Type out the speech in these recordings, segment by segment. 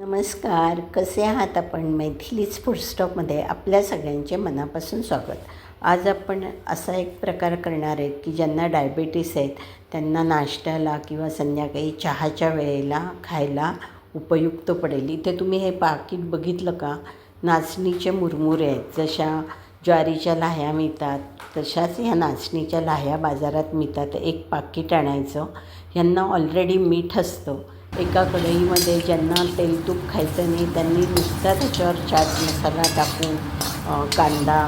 नमस्कार कसे आहात आपण? मैथिलीच फूड स्टॉपमध्ये आपल्या सगळ्यांचे मनापासून स्वागत. आज आपण असा एक प्रकार करणार आहेत की ज्यांना डायबेटीस आहेत त्यांना नाश्त्याला किंवा संध्याकाळी चहाच्या वेळेला खायला उपयुक्त पडेल. इथे तुम्ही हे पाकिट बघितलं का? नाचणीचे मुरमुरे आहेत. जशा ज्वारीच्या लाह्या मिळतात तशाच ह्या नाचणीच्या लाह्या बाजारात मिळतात. एक पाकिट आणायचं ह्यांना ऑलरेडी मीठ असतं. एका कढईमध्ये ज्यांना तेल तूप खायचं नाही त्यांनी नुसता त्याच्यावर चाट मसाला टाकून कांदा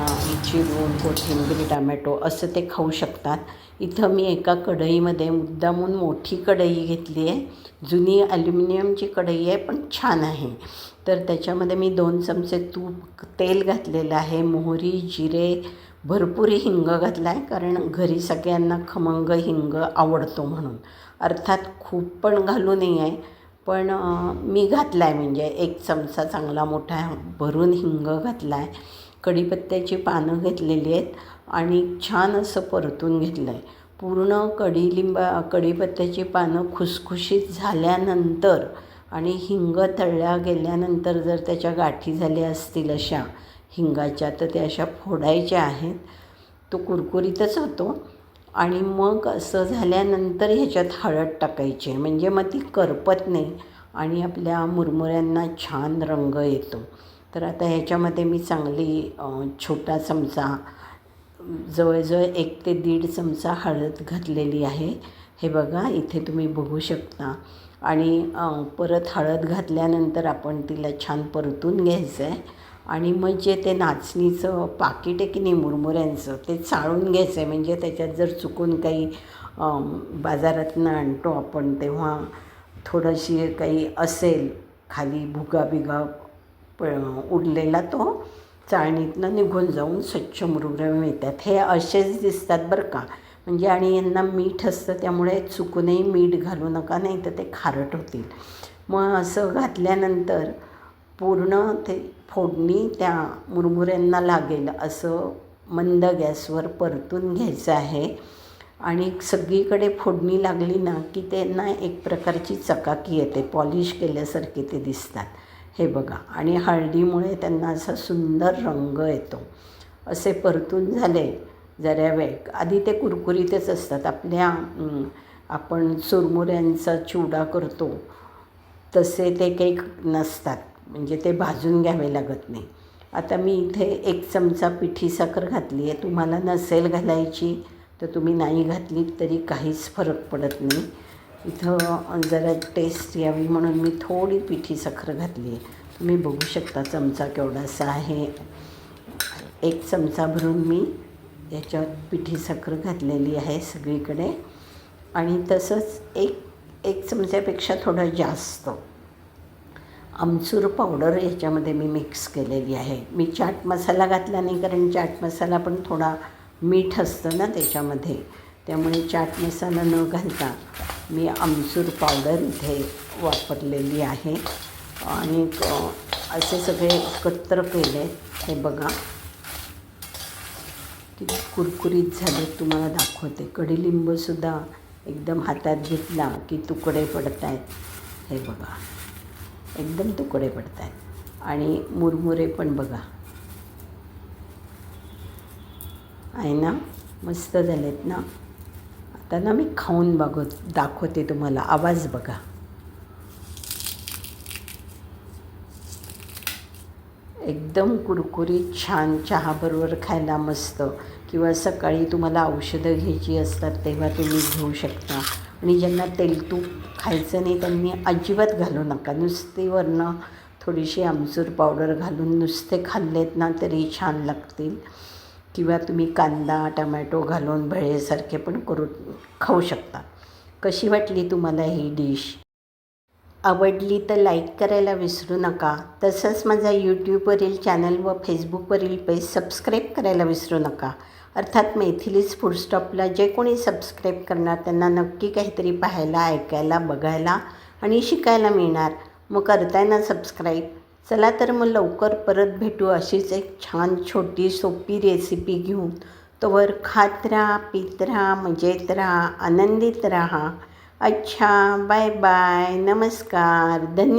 चिरून कोथिंबीर टमॅटो असं ते खाऊ शकतात. इथं मी एका कढईमध्ये मुद्दामून मोठी कढई घेतली आहे. जुनी ॲल्युमिनियमची कढई आहे पण छान आहे. तर त्याच्यामध्ये मी दोन चमचे तूप तेल घातलेलं आहे मोहरी जिरे भरपूर हिंग घातला आहे कारण घरी सगळ्यांना खमंग हिंग आवडतो म्हणून. अर्थात खूप पण घालू नाही आहे पण मी घातला आहे म्हणजे एक चमचा चांगला मोठा भरून हिंग घातला आहे कढीपत्त्याची पानं घेतलेली आहेत आणि छान असं परतून घेतलं आहे पूर्ण कढीलिंबा कढीपत्त्याची पानं खुसखुशीत झाल्यानंतर आणि हिंग तळल्या गेल्यानंतर जर त्याच्या गाठी झाल्या असतील अशा हिंगाच्या तर त्या अशा फोडायच्या आहेत. तो कुरकुरीतच होतो. आणि मग असं झाल्यानंतर ह्याच्यात हळद टाकायची. आहे म्हणजे मग ती करपत नाही आणि आपल्या मुरमुऱ्यांना छान रंग येतो. तर आता ह्याच्यामध्ये मी चांगली छोटा चमचा जवळजवळ एक ते दीड चमचा हळद घातलेली आहे. हे बघा इथे तुम्ही बघू शकता. आणि परत हळद घातल्यानंतर आपण तिला छान परतून घ्यायचं आहे आणि मग जे ते नाचणीचं पाकिट आहे की नाही मुरमुऱ्यांचं ते चाळून घ्यायचं आहे म्हणजे त्याच्यात जर चुकून काही बाजारातनं आणतो आपण तेव्हा थोडीशी काही असेल खाली भुगा बिगा प उरलेला तो चाळणीतनं निघून जाऊन स्वच्छ मुरमुरे मिळतात. हे असेच दिसतात बरं का. म्हणजे आणि यांना मीठ असतं त्यामुळे चुकूनही मीठ घालू नका नाही तर ते खारट होतील. मग असं घातल्यानंतर पूर्ण ते फोडणी त्या मुरमुऱ्यांना लागेल असं मंद गॅसवर परतून घ्यायचं आहे. आणि सगळीकडे फोडणी लागली ना की त्यांना एक प्रकारची चकाकी येते पॉलिश केल्यासारखे ते दिसतात. हे बघा. आणि हळदीमुळे त्यांना असा सुंदर रंग येतो. असे परतून झाले जरा वेळ. आधी ते कुरकुरीतच असतात. आपल्या आपण चुरमुऱ्यांचा चिवडा करतो तसे ते काही नसतात. म्हणजे ते भाजून घ्यावे लागत नाही. आता मी इथे एक चमचा पिठी साखर घातली आहे. तुम्हाला नसेल घालायची तर तुम्ही नाही घातली तरी काहीच फरक पडत नाही. इथं जरा टेस्ट यावी म्हणून मी थोडी पिठी साखर घातली आहे. तुम्ही बघू शकता चमचा केवढासा आहे. एक चमचा भरून मी याच्यात पिठी साखर घातलेली आहे सगळीकडे. आणि तसंच एक एक चमच्यापेक्षा थोडं जास्त. आमचूर पावडर याच्यामध्ये मी मिक्स केलेली आहे. मी चाट मसाला घातला नाही कारण चाट मसाला पण थोडा मीठ असतं ना त्याच्यामध्ये. त्यामुळे चाट मसाला न घालता मी आमचूर पावडर इथे वापरलेली आहे. आणि असे सगळे एकत्र केले. हे बघा. किती कुरकुरीत झाले तुम्हाला दाखवते. कडीलिंबसुद्धा एकदम हातात घेतला की तुकडे पडत आहेत हे बघा. एकदम तुकडे पडत आहेत आणि मुरमुरे पण बघा. आहे ना? मस्त झालेत ना? आता ना मी खाऊन बघत दाखवते तुम्हाला. आवाज बघा. एकदम कुरकुरीत छान चहाबरोबर खायला मस्त. किंवा सकाळी तुम्हाला औषधं घ्यायची असतात तेव्हा तुम्ही घेऊ शकता. आणि ज्यांना तेलतूप खायचं नाही त्यांनी अजिबात घालू नका. नुसती वरनं थोडीशी आमचूर पावडर घालून नुसते खाल्लेत ना तरी छान लागतील. किंवा तुम्ही कांदा टमॅटो घालून भळेसारखे पण करून खाऊ शकता. कशी वाटली तुम्हाला ही डिश? आवडली तर लाईक करायला विसरू नका. तसंच माझा यूट्यूबवरील चॅनल व फेसबुकवरील पेज सबस्क्राईब करायला विसरू नका. अर्थात मैथिलीच फूडस्टॉपला जे कोणी सबस्क्राईब करणार त्यांना नक्की काहीतरी पाहायला ऐकायला बघायला आणि शिकायला मिळणार. मग करताय ना सबस्क्राईब चला तर मग लवकर परत भेटू अशीच एक छान छोटी सोपी रेसिपी घेऊन. तोवर खात राहा पित राहा मजेत राहा आनंदित राहा. अच्छा बाय बाय नमस्कार धन्य